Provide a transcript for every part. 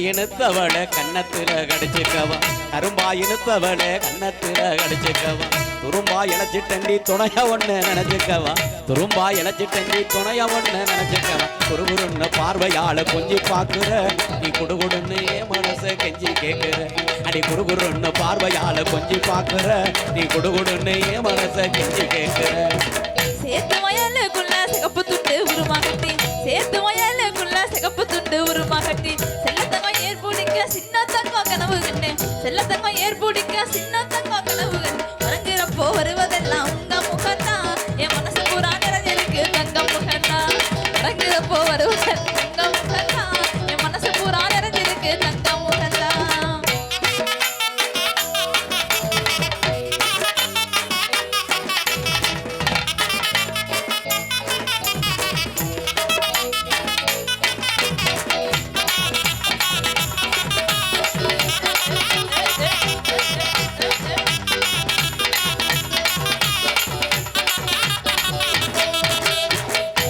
கரும்பா கண்ணத்துல கடிச்சுக்கவா. கரும்பா கண்ணத்துல கடிச்சுக்கவா. துரும்பா இழைச்சிட்டண்டி துணைய ஒண்ணு நினைச்சுக்கவா. துரும்பா இழைச்சிட்டண்டி துணைய ஒண்ணு நினைச்சுக்கவா. குறுகுறுன்னு பார்வையால கொஞ்சி பாக்குற நீ குடுகுடுன்னு என் மனச கெஞ்சி கேக்குற அடி குறுகுறுன்னு பார்வையால கொஞ்சி பாக்குற நீ குடுகுடுன்னு என் மனச கெஞ்சி கேக்குற சேர்த்து வயலுக்குள்ள சிகப்பு துண்டு உருமா கட்டி சேர்த்து வயலுக்குள்ள சிகப்பு துண்டு உருமா கட்டி செல்ல செல்லத்தங்கம் ஏற்புடிக்க சின்ன தங்கம் கனவு கண்டேன் உறங்குறப்போ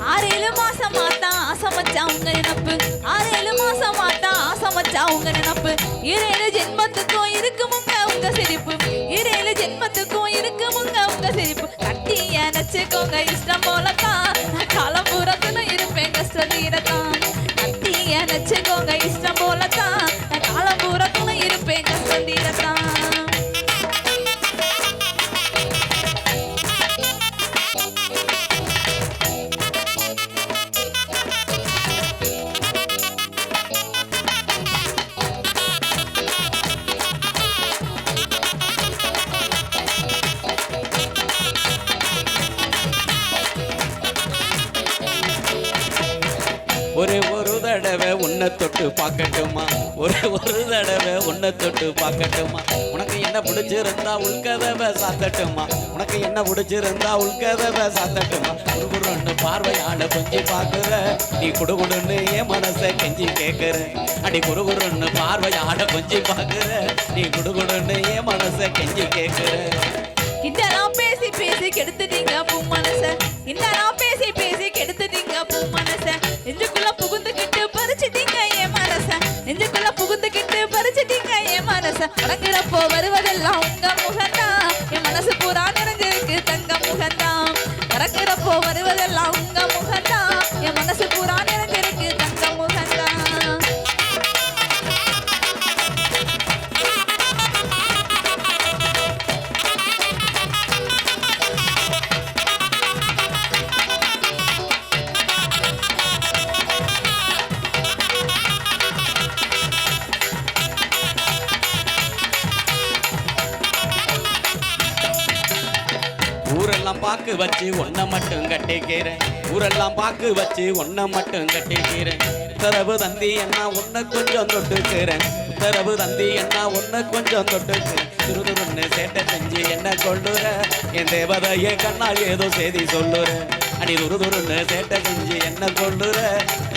ஆறேழு மாசம் மாத்தா ஆசமச்சா உங்க நினப்பு. ஆறேழு மாசம் மாத்தா ஆசமச்சா உங்க நினப்பு. இரேழு ஜென்மத்துக்கும் இருக்குமுங்க உங்க சிரிப்பு. இரேழு ஜென்மத்துக்கும் இருக்குமுங்க உங்க சிரிப்பு. கட்டி அணைச்சுக்கோங்க இஷ்டம் போலத்தான் நான் காலம் பூரத்துல இருப்பேன் கஷ்ட தீரத்தான். கட்டி அணைச்சுக்கோங்க இஷ்டம் தொட்டு பார்க்கட்டுமா? ஒரு ஒரு தடவை உன்னை தொட்டு பார்க்கட்டுமா? உனக்கு என்ன பிடிச்சிருந்தா உள்கதவை சாத்தட்டுமா? உனக்கு என்ன பிடிச்சிருந்தா உள்கதவை சாத்தட்டுமா? குறுகுறுன்னு பார்வையால கொஞ்சி பார்க்குற. நீ குடுகுடுன்னு என் மனசை கெஞ்சி கேட்குற அடி குறுகுறுன்னு பார்வையால கொஞ்சி பார்க்குற. நீ குடுகுடுன்னு என் மனசை கெஞ்சி கேட்குற இதெல்லாம் பேசி பேசி கெடுத்துட்டீங்க பூ மனச. இதெல்லாம் நடக்கிறப்போ வருவதெல்லாம் ஊரெல்லாம் பாக்கு வச்சு ஒன்ன மட்டும் கட்டிக்கிறேன். ஊரெல்லாம் பாக்கு வச்சு ஒன்ன மட்டும் கட்டிக்கிறேன். உத்தரவு தந்தி என்ன ஒன்ன கொஞ்சம் தொட்டுக்கிறேன். உத்தரவு தந்தி என்ன ஒன்ன கொஞ்சம் தொட்டுக்கிறேன். திருதுருன்னு சேட்டை செஞ்சு என்ன கொள்ளுற என் தேவதைய கண்ணால் ஏதோ செய்தி சொல்லுற. அடி துருதுருன்னு சேட்டை செஞ்சு என்ன கொள்ளுற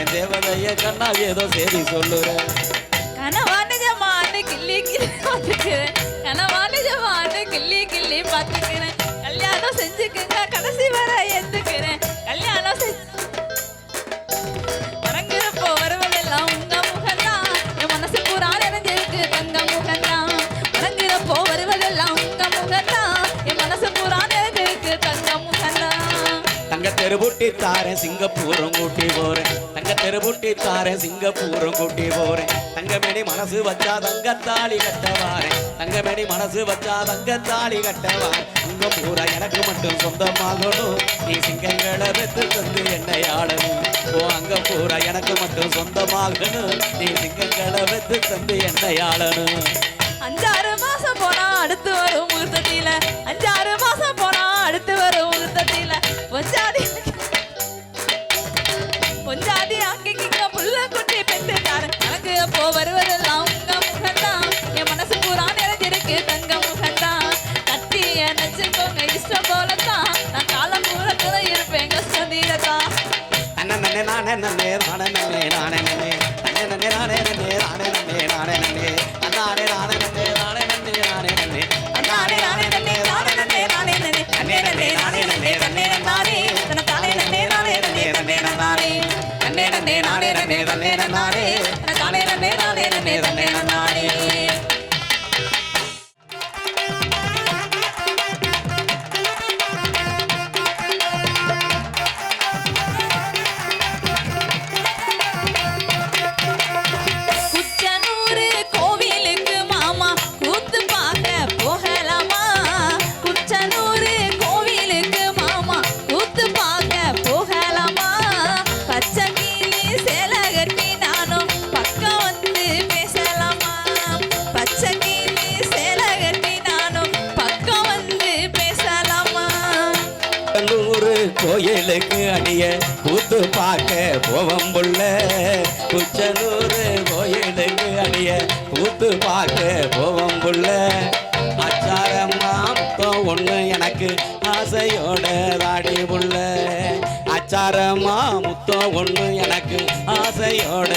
என் தேவதைய கண்ணால் ஏதோ செய்தி சொல்லுற. கனவா நிஜமானு கிள்ளி கிள்ளி பார்த்துக்கிறேன். கனவா நிஜமானு கிள்ளி கிள்ளி பார்த்துக்கிறேன். கல்யாணம் செஞ்சுக்குங்க. கடைசி வர எந்துக்கிறேன் கல்யாணம் செஞ்சு மறங்குறப்போ வருவதெல்லாம் உங்க முகம்தான். என் மனசு பூரா நிறைஞ்சிருக்கு தங்க முகம்தான். மறங்குறப்போ வருவதெல்லாம் உங்க முகம்தான். என் மனசு பூரா நிறைஞ்சிருக்கு தங்க முகம்தான். தங்க தெருபுட்டி தாரேன் சிங்கப்பூரும் கூட்டி போறேன். தங்க தெருபுட்டி தாரேன் சிங்கப்பூரும் கூட்டி போறேன். தங்கமேனி மனசு வச்சா தங்கத்தாளி கட்டவாரேன் தங்கமேனி மனசு வச்சா தங்கத்தாளி கட்டவாரேன் உலகம் பூரா எனக்கு மட்டும் சொந்தமாகணும். நீ சிங்கங்களை வெத்து தந்து என்னை ஆடணும். ஓ அங்க பூரா எனக்கு மட்டும் சொந்தமாகணும். நீ சிங்கங்களை வெத்து தந்து என்னை ஆடணும். அஞ்சாறு மாசம் போனா அடுத்து வரும் முகூர்த்தத்தில. அஞ்சாறு நானே நன்னே நானே நன்னே நானே நன்னே நன்னே நன்னே நானே நன்னே நானே நன்னே நானே நன்னே அண்ணானே நானே நன்னே நானே நன்னே நானே நன்னே அண்ணானே நானே நன்னே நானே நன்னே நானே நன்னே நன்னே நன்னே நானே நன்னே நன்னே நன்னே நானே நன்னே நன்னே நன்னே நானே நன்னே நன்னே நன்னே நானே நன்னே நன்னே நூறு கோயிலுக்கு அடிய கூத்து பார்க்க போவம் புள்ள குச்சனூறு கோயிலுக்கு அடிய கூத்து பார்க்க போவம் புள்ள அச்சாரம்மா முத்தம் எனக்கு ஆசையோட தாடி புள்ள. அச்சாரமா முத்தம் ஒன்று எனக்கு ஆசையோட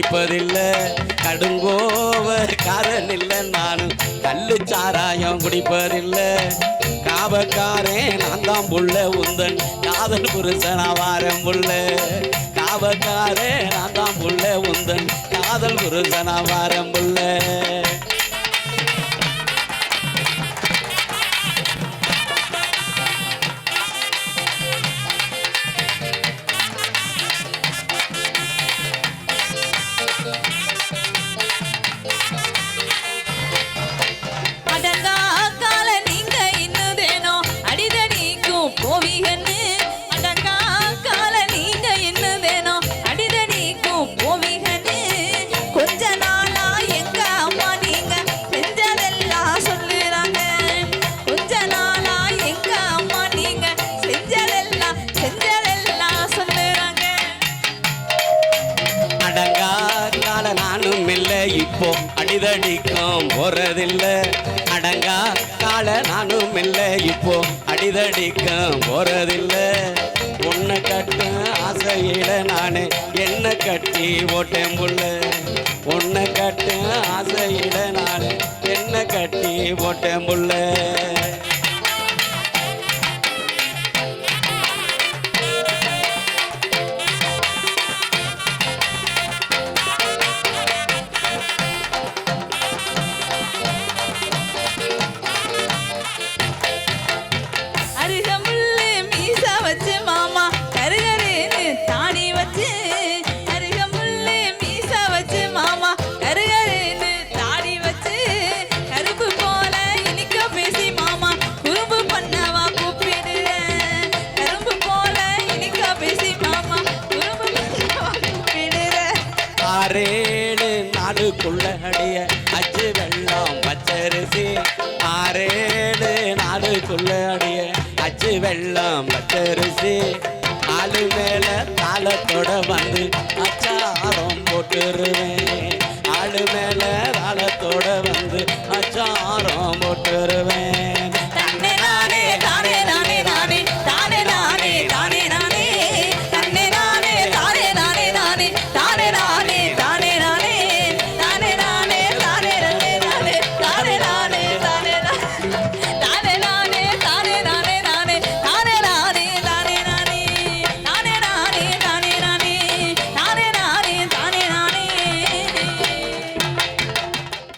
குடிப்பதில்லை கடுங்கோவ காரனில்லை நானும் கல்லு சாராயம் குடிப்பதில்லை. காவக்காரன் நான் தான் புள்ள உந்தன் காதல் புருஷன் வாரம் புள்ள. காவக்காரன் நான் தான் புள்ள உந்தன் காதல் புருஷன் வாரம் புள்ள. அடிதடிக்கும் போறதில்ல. அடங்கா கால நானும் இல்லை. இப்போ அடிதடிக்கும் போறதில்ல. உன்னை கட்ட ஆசையில நானு என்ன கட்டி ஓட்டேன் புள்ள? உன்னை கட்ட ஆசையில நானு என்ன கட்டி ஓட்டேன் புள்ள? எல்லாம் வெள்ளம் பச்சரிசி ஆளு மேல தாளத்தோட வந்து அச்சாரம் போட்டுருவேன். ஆளு மேல தாளத்தோட வந்து அச்சாரம் போட்டுருவேன்.